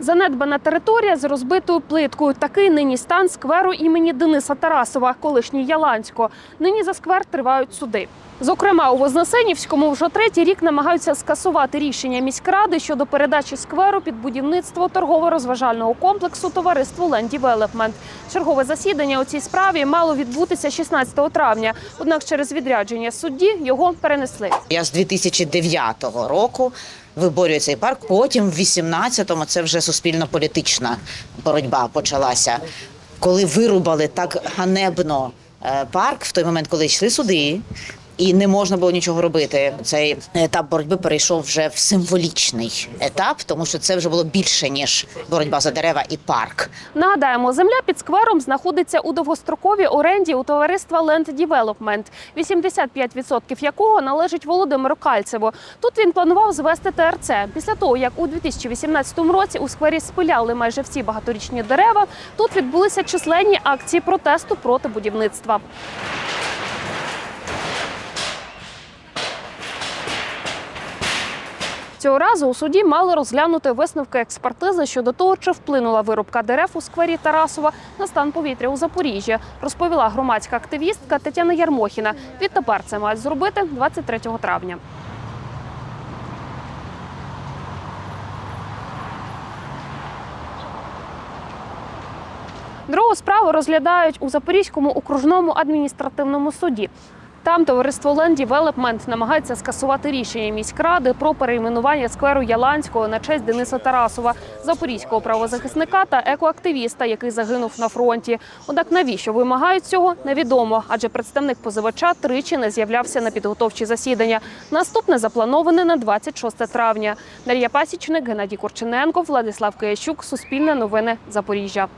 Занедбана територія з розбитою плиткою. Такий нині стан скверу імені Дениса Тарасова, колишній Яланського. Нині за сквер тривають суди. Зокрема, у Вознесенівському вже третій рік намагаються скасувати рішення міськради щодо передачі скверу під будівництво торгово-розважального комплексу товариству Land Development. Чергове засідання у цій справі мало відбутися 16 травня. Однак через відрядження судді його перенесли. Я з 2009 року виборюю цей парк. Потім, в 18-му, це вже суспільно-політична боротьба почалася. Коли вирубали так ганебно е, парк, в той момент, коли йшли суди. І не можна було нічого робити. Цей етап боротьби перейшов вже в символічний етап, тому що це вже було більше ніж боротьба за дерева і парк. Нагадаємо, земля під сквером знаходиться у довгостроковій оренді у товариства Land Development, 85% якого належить Володимиру Кальцеву. Тут він планував звести ТРЦ. Після того, як у 2018 році у сквері спиляли майже всі багаторічні дерева, тут відбулися численні акції протесту проти будівництва. Цього разу у суді мали розглянути висновки експертизи щодо того, чи вплинула вирубка дерев у сквері Тарасова на стан повітря у Запоріжжі, розповіла громадська активістка Тетяна Ярмохіна. Відтепер це мають зробити 23 травня. Другу справу розглядають у Запорізькому окружному адміністративному суді. Там товариство Land Development намагається скасувати рішення міськради про перейменування скверу Яланського на честь Дениса Тарасова, запорізького правозахисника та екоактивіста, який загинув на фронті. Однак навіщо вимагають цього, невідомо, адже представник позивача тричі не з'являвся на підготовчі засідання. Наступне заплановане на 26 травня. Дар'я Пасічник, Геннадій Курчененко, Владислав Киящук, Суспільне новини, Запоріжжя.